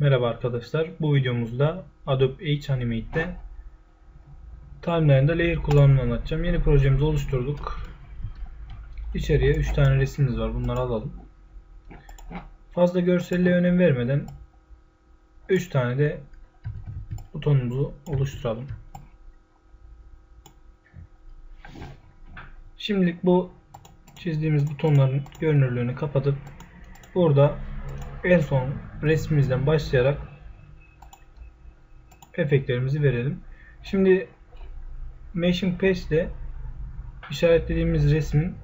Merhaba arkadaşlar. Bu videomuzda Adobe H Animate'de timeline'da layer kullanımını anlatacağım. Yeni projemizi oluşturduk. İçeriye 3 tane resmimiz var. Bunları alalım. Fazla görselliğe önem vermeden 3 tane de butonumuzu oluşturalım. Şimdilik bu çizdiğimiz butonların görünürlüğünü kapatıp burada en son resmimizden başlayarak efektlerimizi verelim. Şimdi Meshing Patch ile işaretlediğimiz resmin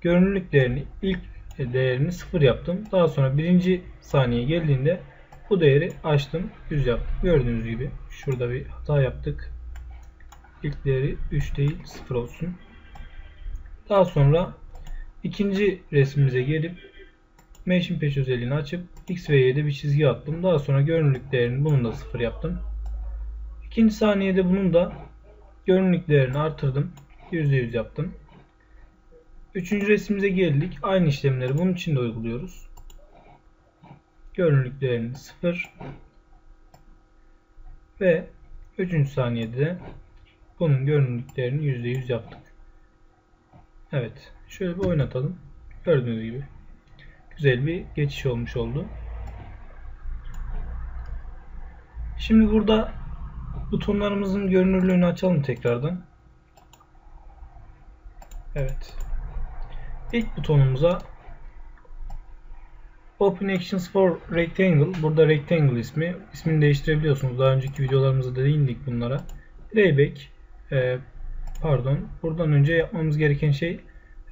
görünürlük ilk değerini 0 yaptım. Daha sonra birinci saniye geldiğinde bu değeri açtım. 100 yaptım. Gördüğünüz gibi şurada bir hata yaptık. İlk değeri 3 değil 0 olsun. Daha sonra ikinci resmimize gelip Meshing Patch özelliğini açıp X ve Y'de bir çizgi attım. Daha sonra görünürlük değerini bunun da 0 yaptım. İkinci saniyede bunun da görünürlük değerini artırdım. %100 yaptım. Üçüncü resmimize geldik. Aynı işlemleri bunun için de uyguluyoruz. Görünürlük değerini 0 ve üçüncü saniyede de bunun görünürlük değerini %100 yaptık. Evet. Şöyle bir oynatalım. Gördüğünüz gibi güzel bir geçiş olmuş oldu. Şimdi burada butonlarımızın görünürlüğünü açalım tekrardan. Evet. İlk butonumuza Open Actions for Rectangle. Burada Rectangle ismi. İsmini değiştirebiliyorsunuz. Daha önceki videolarımızda da değindik bunlara. Playback. E, pardon. Buradan önce yapmamız gereken şey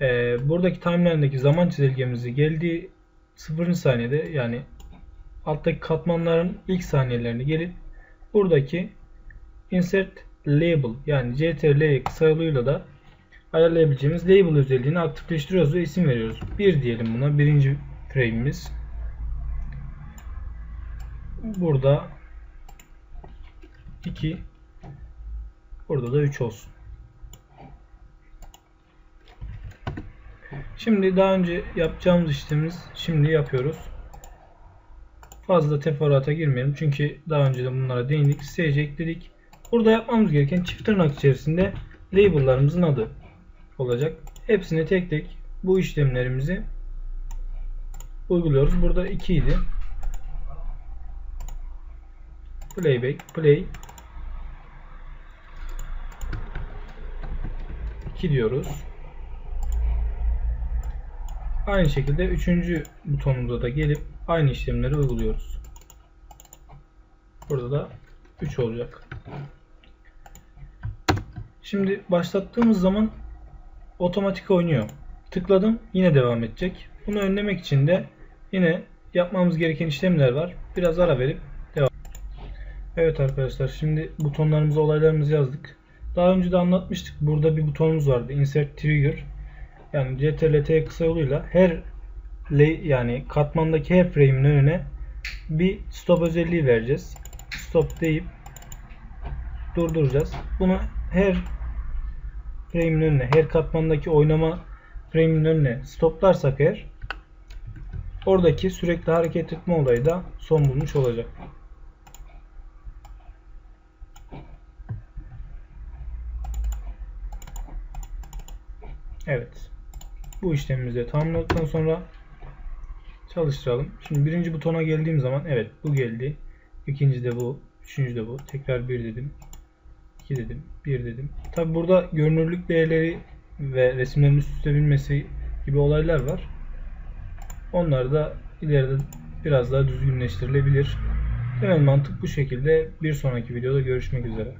e, buradaki timeline'daki zaman çizelgemizi geldiği 0. saniyede yani alttaki katmanların ilk saniyelerini gelip buradaki insert label yani ctrl kısa da ayarlayabileceğimiz label özelliğini aktifleştiriyoruz ve isim veriyoruz. 1 diyelim buna. Birinci frame'imiz. Burada 2 Burada da 3 olsun. Şimdi daha önce yapacağımız işlemimiz şimdi yapıyoruz. Fazla teferruata girmeyelim. Çünkü daha önce de bunlara değindik. Stage ekledik. Burada yapmamız gereken çift tırnak içerisinde label'larımızın adı olacak. Hepsini tek tek bu işlemlerimizi uyguluyoruz. Burada 2 idi. Playback, play 2 diyoruz. Aynı şekilde üçüncü butonumuza da gelip aynı işlemleri uyguluyoruz. Burada da 3 olacak. Şimdi başlattığımız zaman otomatik oynuyor. Tıkladım yine devam edecek. Bunu önlemek için de yine yapmamız gereken işlemler var. Biraz ara verip devam. Evet arkadaşlar şimdi butonlarımızı olaylarımızı yazdık. Daha önce de anlatmıştık. Burada bir butonumuz vardı. Insert Trigger yani CTRL-T kısa yoluyla her yani katmandaki her frame'in önüne bir stop özelliği vereceğiz. Stop deyip durduracağız. Bunu her frame'in önüne, her katmandaki oynama frame'in önüne stoplarsak eğer oradaki sürekli hareket etme olayı da son bulmuş olacak. Evet. Bu işlemimizi tamamladıktan sonra çalıştıralım. Şimdi birinci butona geldiğim zaman evet bu geldi. İkinci de bu. Üçüncü de bu. Tekrar bir dedim. 2 dedim. bir dedim. Tabi burada görünürlük değerleri ve resimlerin üst üste binmesi gibi olaylar var. Onlar da ileride biraz daha düzgünleştirilebilir. Temel mantık bu şekilde. Bir sonraki videoda görüşmek üzere.